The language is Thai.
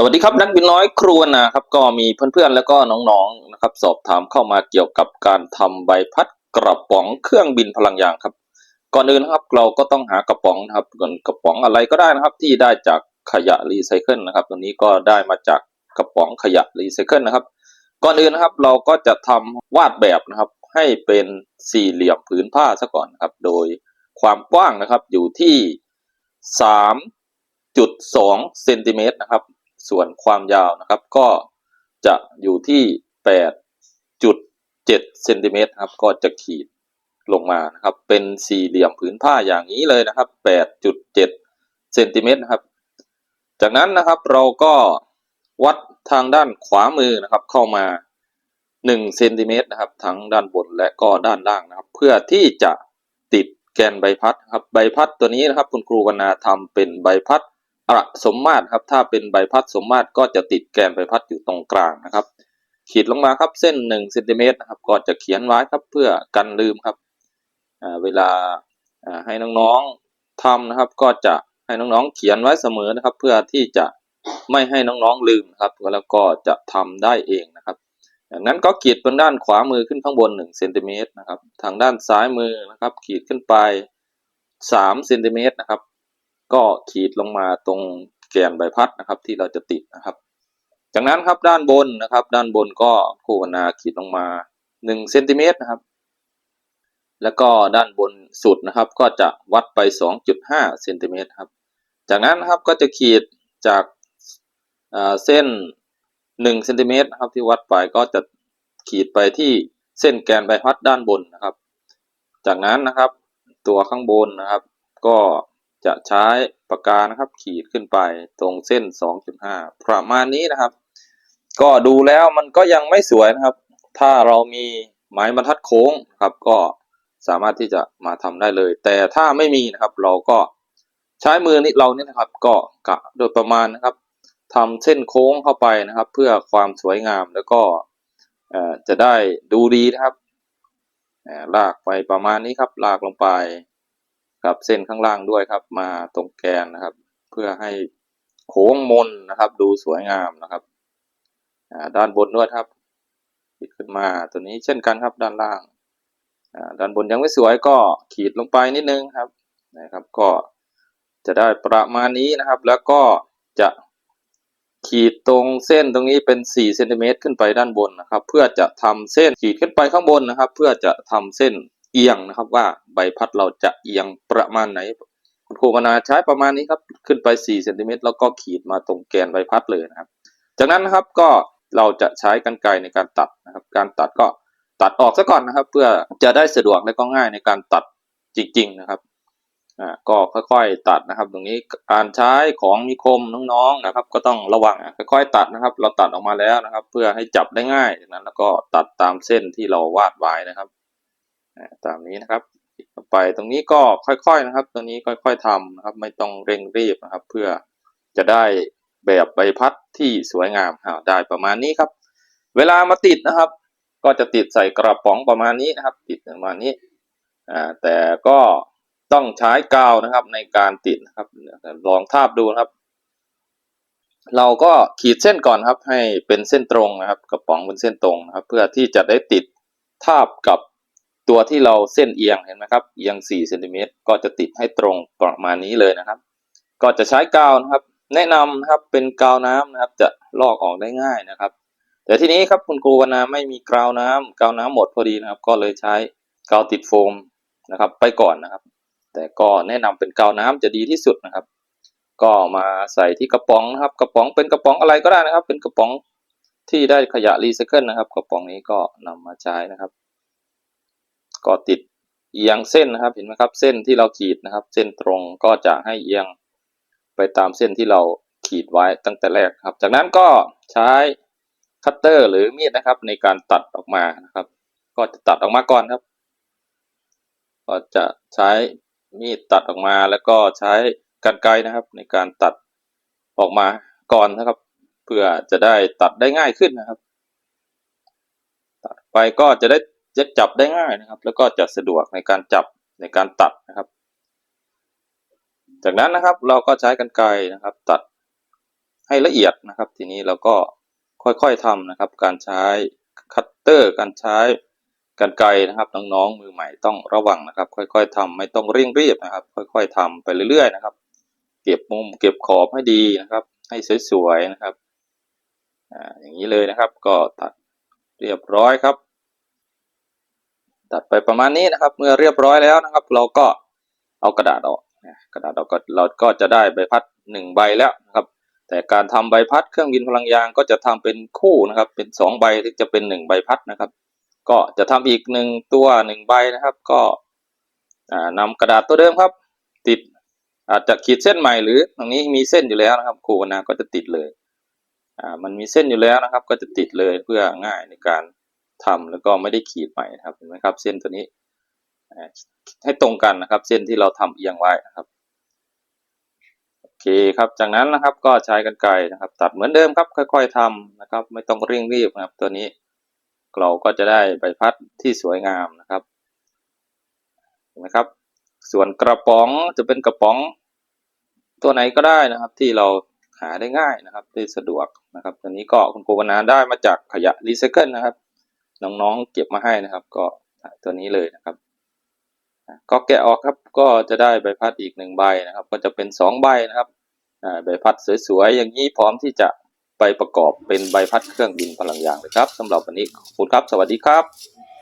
สวัสดีครับนักบินน้อยครูนะครับก็มีเพื่อนๆแล้วก็น้องๆนะครับ สอบถามเข้ามาเกี่ยวกับการทำใบพัดกระป๋องเครื่องบินพลังยางครับ ก่อนอื่นนะครับเราก็ต้องหากระป๋องนะครับก่อนกระป๋องอะไรก็ได้นะครับ ที่ได้จากขยะรีไซเคิลนะครับตัวนี้ก็ได้มาจากกระป๋องขยะรีไซเคิลนะครับ ก่อนอื่นนะครับเราก็จะทำวาดแบบนะครับ ให้เป็นสี่เหลี่ยมผืนผ้าซะก่อนนครับ โดยความกว้างนะครับอยู่ที่สามจุดสองเซนติเมตรนะครับ ส่วนความยาวนะครับ ก็จะอยู่ที่ 8.7เซนติเมตรครับ ก็จะขีดลงมานะครับ เป็นสี่เหลี่ยมผืนผ้าอย่างนี้เลยนะครับ 8.7เซนติเมตรนะครับ จากนั้นนะครับเราก็วัดทางด้านขวามือนะครับ เข้ามา1เซนติเมตรนะครับ ทั้งด้านบนและก็ด้านล่างนะครับ เพื่อที่จะติดแกนใบพัดครับ ใบพัดตัวนี้นะครับ คุณครูวรรณาทำเป็นใบพัด ประสมมาตรครับ ถ้าเป็นใบพัดสมมาตรก็จะติดแกนใบพัดอยู่ตรงกลางนะครับ ขีดลงมาครับเส้น1เซนติเมตรนะครับก็จะเขียนไว้ครับเพื่อกันลืมครับเวลาให้น้องๆทำนะครับ ก็จะให้น้องๆเขียนไว้เสมอนะครับ เพื่อที่จะไม่ให้น้องๆลืมนะครับแล้วก็จะทำได้เองนะครับงนั้นก็ขีดบนด้านขวามือขึ้นข้างบน1เซนติเมตรนะครับ ทางด้านซ้ายมือนะครับ ขีดขึ้นไป3เซนติเมตรนะครับ ก็ขีดลงมาตรงแกนใบพัดนะครับ ที่เราจะติดนะครับ จากนั้นครับด้านบนนะครับ ด้านบนก็โควนาขีดลงมา1เซนติเมตรนะครับ แล้วก็ด้านบนสุดนะครับ ก็จะวัดไป 2.5เซนติเมตรครับ จากนั้นนะครับก็จะขีดจากเส้น1เซนติเมตรนะครับที่วัดไปก็จะขีดไปที่เส้นแกนใบพัดด้านบนนะครับ จากนั้นนะครับ ตัวข้างบนนะครับ ก็ จะใช้ปากกานะครับขีดขึ้นไปตรงเส้น 2.5 ประมาณนี้นะครับ ก็ดูแล้วมันก็ยังไม่สวยนะครับ ถ้าเรามีไม้บรรทัดโค้งครับ ก็สามารถที่จะมาทำได้เลย แต่ถ้าไม่มีนะครับ เราก็ใช้มือนี้เราเนี่ยนะครับ ก็กะโดยประมาณนะครับทำเส้นโค้งเข้าไปนะครับ เพื่อความสวยงามแล้วก็จะได้ดูดีนะครับลากไปประมาณนี้ครับ ลากลงไป กับเส้นข้างล่างด้วยครับ มาตรงแกนนะครับ เพื่อให้โค้งมนนะครับ ดูสวยงามนะครับด้านบนด้วยครับขีดขึ้นมาตัวนี้เช่นกันครับด้านล่างด้านบนยังไม่สวยก็ขีดลงไปนิดนึงครับนะครับ ก็จะได้ประมาณนี้นะครับ แล้วก็จะขีดตรงเส้นตรงนี้เป็น4เซนติเมตรขึ้นไปด้านบนนะครับ เพื่อจะทำเส้นขีดขึ้นไปข้างบนนะครับ เพื่อจะทำเส้น เอียงนะครับ ว่าใบพัดเราจะเอียงประมาณไหนคุณครูมนาใช้ประมาณนี้ครับ ขึ้นไป4เซนติเมตรแล้วก็ขีดมาตรงแกนใบพัดเลยนะครับ จากนั้นนะครับก็เราจะใช้กันไกรในการตัดนะครับ การตัดก็ตัดออกซะก่อนนะครับ เพื่อจะได้สะดวกและก็ง่ายในการตัดจริง ๆนะครับอ่าก็ค่อยๆตัดนะครับ ตรงนี้การใช้ของมีคมน้องๆนะครับ ก็ต้องระวังค่อยๆตัดนะครับ เราตัดออกมาแล้วนะครับ เพื่อให้จับได้ง่ายจากนั้นแล้วก็ตัดตามเส้นที่เราวาดไว้นะครับ ตามนี้นะครับไปตรงนี้ก็ค่อยๆนะครับ ตรงนี้ค่อยๆทำนะครับ ไม่ต้องเร่งรีบนะครับ เพื่อจะได้แบบใบพัดที่สวยงามได้ประมาณนี้ครับ เวลามาติดนะครับ ก็จะติดใส่กระป๋องประมาณนี้นะครับ ติดประมาณนี้แต่ก็ต้องใช้กาวนะครับในการติดนะครับลองทาบดูนะครับ เราก็ขีดเส้นก่อนครับ ให้เป็นเส้นตรงนะครับ กระป๋องเป็นเส้นตรงนะครับ เพื่อที่จะได้ติดทาบกับ ตัวที่เราเส้นเอียงเห็นไหมครับเอียง4เซนติเมตรก็จะติดให้ตรงประมาณนี้เลยนะครับ ก็จะใช้กาวนะครับ แนะนำนะครับเป็นกาวน้ำนะครับ จะลอกออกได้ง่ายนะครับ แต่ทีนี้ครับคุณครูวนาไม่มีกาวน้ำกาวน้ำหมดพอดีนะครับ ก็เลยใช้กาวติดโฟมนะครับ ไปก่อนนะครับ แต่ก็แนะนำเป็นกาวน้ำจะดีที่สุดนะครับ ก็มาใส่ที่กระป๋องนะครับ กระป๋องเป็นกระป๋องอะไรก็ได้นะครับ เป็นกระป๋องที่ได้ขยะรีไซเคิลนะครับ กระป๋องนี้ก็นำมาใช้นะครับ ก็ติดเอียงเส้นนะครับ เห็นไหมครับ เส้นที่เราขีดนะครับ เส้นตรงก็จะให้เอียงไปตามเส้นที่เราขีดไว้ตั้งแต่แรกครับ จากนั้นก็ใช้คัตเตอร์หรือมีดนะครับ ในการตัดออกมานะครับ ก็จะตัดออกมาก่อนครับ ก็จะใช้มีดตัดออกมาแล้วก็ใช้กรรไกรนะครับ ในการตัดออกมาก่อนนะครับ เพื่อจะได้ตัดได้ง่ายขึ้นนะครับ ตัดไปก็จะได้ จะจับได้ง่ายนะครับ แล้วก็จะสะดวกในการจับในการตัดนะครับ จากนั้นนะครับเราก็ใช้กันไกรนะครับ ตัดให้ละเอียดนะครับ ทีนี้เราก็ค่อยๆทำนะครับ การใช้คัตเตอร์ การใช้กันไกรนะครับน้องๆมือใหม่ต้องระวังนะครับ ค่อย ๆทำไม่ต้องเร่งรีบนะครับ ค่อย ๆทำไปเรื่อยๆนะครับ เก็บมุมเก็บขอบให้ดีนะครับ ให้สวยๆนะครับอ่าอย่างนี้เลยนะครับ ก็ตัดเรียบร้อยครับ ตัดไปประมาณนี้นะครับ เมื่อเรียบร้อยแล้วนะครับ เราก็เอากระดาษออกกระดาษออกก็เราก็จะได้ใบพัดหนึ่งใบแล้วนะครับ แต่การทำใบพัดเครื่องบินพลังยางก็จะทำเป็นคู่นะครับ เป็นสองใบถึงจะเป็นหนึ่งใบพัดนะครับ ก็จะทำอีกหนึ่งตัวหนึ่งใบนะครับ ก็อ่านำกระดาษตัวเดิมครับ ติดอาจจะขีดเส้นใหม่หรือตรงนี้มีเส้นอยู่แล้วนะครับครูนาก็จะติดเลยอ่ามันมีเส้นอยู่แล้วนะครับ ก็จะติดเลยเพื่อง่ายในการ ทำแล้วก็ไม่ได้ขีดใหม่นะครับเห็นไหมครับ เส้นตัวนี้ให้ตรงกันนะครับ เส้นที่เราทำเอียงไว้นะครับโอเคครับจากนั้นนะครับก็ใช้กันไกรนะครับ ตัดเหมือนเดิมครับ ค่อย ๆทำนะครับ ไม่ต้องเร่งรีบนะครับ ตัวนี้เราก็จะได้ใบพัดที่สวยงามนะครับเห็นไหมครับ ส่วนกระป๋องจะเป็นกระป๋องตัวไหนก็ได้นะครับ ที่เราหาได้ง่ายนะครับได้สะดวกนะครับตัวนี้ก็คุณครูวนาได้มาจากขยะรีไซเคิลนะครับ น้องๆเก็บมาให้นะครับ ก็ตัวนี้เลยนะครับ ก็แกะออกครับก็จะได้ใบพัดอีกหนึ่งใบนะครับ ก็จะเป็นสองใบนะครับใบพัดสวยๆอย่างนี้พร้อมที่จะไปประกอบเป็นใบพัดเครื่องบินพลังยางเลยครับสำหรับวันนี้ขอบคุณครับ สวัสดีครับ